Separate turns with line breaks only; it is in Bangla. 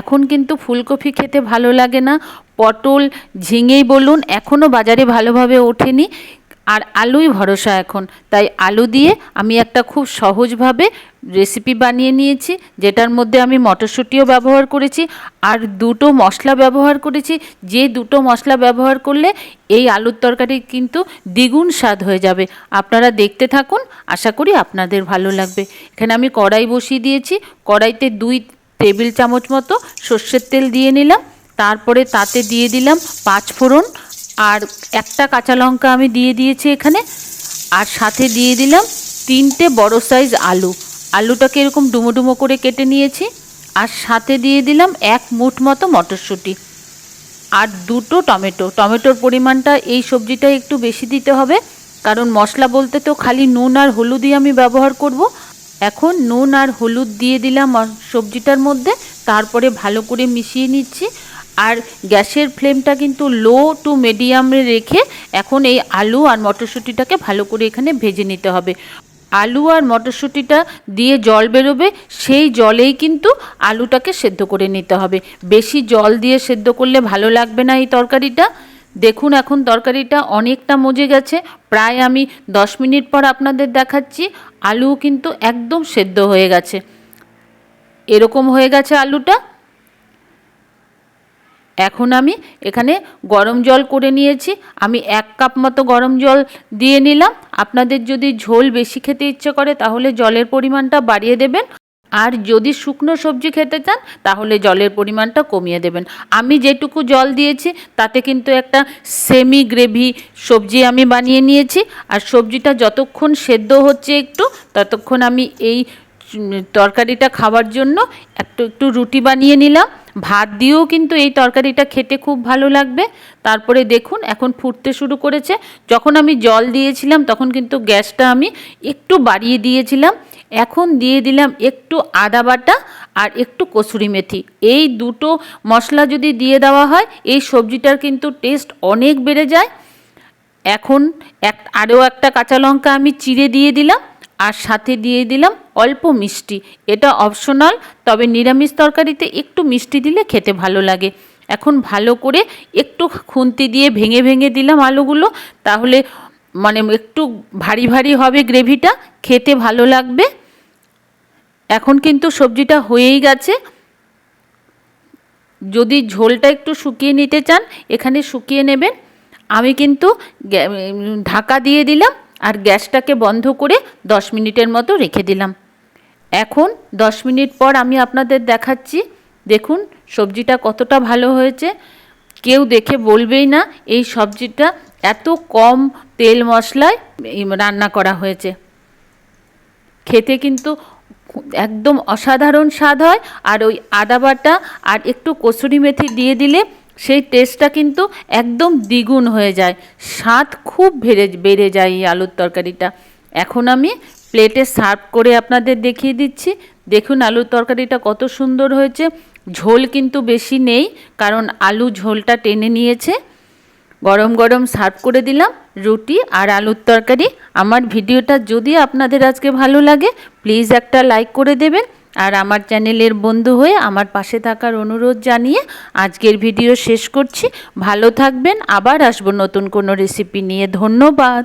এখন কিন্তু ফুলকপি খেতে ভালো লাগে না। পটল ঝিঙেই বলুন এখনও বাজারে ভালোভাবে ওঠেনি। আর আলুই ভরসা এখন। তাই আলু দিয়ে আমি একটা খুব সহজভাবে রেসিপি বানিয়ে নিয়েছি, যেটার মধ্যে আমি মটরশুঁটিও ব্যবহার করেছি আর দুটো মশলা ব্যবহার করেছি। যে দুটো মশলা ব্যবহার করলে এই আলুর তরকারি কিন্তু দ্বিগুণ স্বাদ হয়ে যাবে। আপনারা দেখতে থাকুন, আশা করি আপনাদের ভালো লাগবে। এখানে আমি কড়াই বসিয়ে দিয়েছি। কড়াইতে দুই টেবিল চামচ মতো সর্ষের তেল দিয়ে নিলাম, তারপরে তাতে দিয়ে দিলাম পাঁচ ফোড়ন, আর একটা কাঁচা লঙ্কা আমি দিয়ে দিয়েছি এখানে, আর সাথে দিয়ে দিলাম তিনটে বড় সাইজ আলু। আলুটাকে এরকম ডুমো ডুমো করে কেটে নিয়েছি, আর সাথে দিয়ে দিলাম এক মুঠ মতো মটরশুঁটি। আর দুটো টমেটো। টমেটোর পরিমাণটা এই সবজিটায় একটু বেশি দিতে হবে, কারণ মশলা বলতে তো খালি নুন আর হলুদই আমি ব্যবহার করব এখন নুন আর হলুদ দিয়ে দিলাম সবজিটার মধ্যে, তারপরে ভালো করে মিশিয়ে নিচ্ছি। আর গ্যাসের ফ্লেমটা কিন্তু লো টু মিডিয়ামে রেখে এখন এই আলু আর মটরশুঁটিটাকে ভালো করে এখানে ভেজে নিতে হবে। আলু আর মটরশুঁটিটা দিয়ে জল বেরোবে, সেই জলেই কিন্তু আলুটাকে সেদ্ধ করে নিতে হবে। বেশি জল দিয়ে সেদ্ধ করলে ভালো লাগবে না এই তরকারিটা। দেখুন এখন তরকারিটা অনেকটা মজে গেছে। প্রায় আমি দশ মিনিট পর আপনাদের দেখাচ্ছি। আলুও কিন্তু একদম সেদ্ধ হয়ে গেছে। এরকম হয়ে গেছে আলুটা। এখন আমি এখানে গরম জল করে নিয়েছি। আমি এক কাপ মতো গরম জল দিয়ে নিলাম। আপনাদের যদি ঝোল বেশি খেতে ইচ্ছে করে তাহলে জলের পরিমাণটা বাড়িয়ে দেবেন। আর যদি শুকনো সবজি খেতে চান, তাহলে জলের পরিমাণটা কমিয়ে দেবেন। আমি যেটুকু জল দিয়েছি, তাতে কিন্তু একটা সেমি গ্রেভি সবজি আমি বানিয়ে নিয়েছি। আর সবজিটা যতক্ষণ সেদ্ধ হচ্ছে একটু, ততক্ষণ আমি এই তরকারিটা খাওয়ার জন্য একটু একটু রুটি বানিয়ে নিলাম। ভাত দিয়েও কিন্তু এই তরকারিটা খেতে খুব ভালো লাগবে। তারপরে দেখুন, এখন ফুটতে শুরু করেছে। যখন আমি জল দিয়েছিলাম, তখন কিন্তু গ্যাসটা আমি একটু বাড়িয়ে দিয়েছিলাম। এখন দিয়ে দিলাম একটু আদা বাটা আর একটু কসুরি মেথি। এই দুটো মশলা যদি দিয়ে দেওয়া হয়, এই সবজিটার কিন্তু টেস্ট অনেক বেড়ে যায়। এখন এক, আরও একটা কাঁচা লঙ্কা আমি চিড়ে দিয়ে দিলাম। আর সাথে দিয়ে দিলাম অল্প মিষ্টি। এটা অপশনাল তবে নিরামিষ তরকারিতে একটু মিষ্টি দিলে খেতে ভালো লাগে। এখন ভালো করে একটু খুন্তি দিয়ে ভেঙে ভেঙে দিলাম আলুগুলো, তাহলে মানে একটু ভারী ভারী হবে গ্রেভিটা, খেতে ভালো লাগবে। এখন কিন্তু সবজিটা হয়েই গেছে। যদি ঝোলটা একটু শুকিয়ে নিতে চান, এখানে শুকিয়ে নেবেন। আমি কিন্তু ঢাকা দিয়ে দিলাম। গ্যাসটাকে বন্ধ করে দশ মিনিটের মতো রেখে দিলাম। এখন দশ মিনিট পর আমি আপনাদের দেখাচ্ছি, দেখুন সবজিটা কতটা ভালো হয়েছে। কেউ দেখে বলবেই না এই সবজিটা এত কম তেল মশলায় রান্না করা হয়েছে। খেতে কিন্তু একদম অসাধারণ স্বাদ হয়। আর ওই আদা বাটা আর একটু কসুরি মেথি দিয়ে দিলে সেই টেস্টটা কিন্তু একদম দ্বিগুণ হয়ে যায়। স্বাদ খুব বেড়ে বেড়ে যায় এই আলুর তরকারিটা। এখন আমি প্লেটে সার্ভ করে আপনাদের দেখিয়ে দিচ্ছি। দেখুন আলুর তরকারিটা কত সুন্দর হয়েছে। ঝোল কিন্তু বেশি নেই, কারণ আলু ঝোলটা টেনে নিয়েছে। গরম গরম সার্ভ করে দিলাম রুটি আর আলুর তরকারি। আমার ভিডিওটা যদি আপনাদের আজকে ভালো লাগে প্লিজ একটা লাইক করে দেবেন। আর আমার চ্যানেলের বন্ধু হয়ে আমার পাশে থাকার অনুরোধ জানিয়ে আজকের ভিডিও শেষ করছি। ভালো থাকবেন, আবার আসব নতুন কোনো রেসিপি নিয়ে। ধন্যবাদ।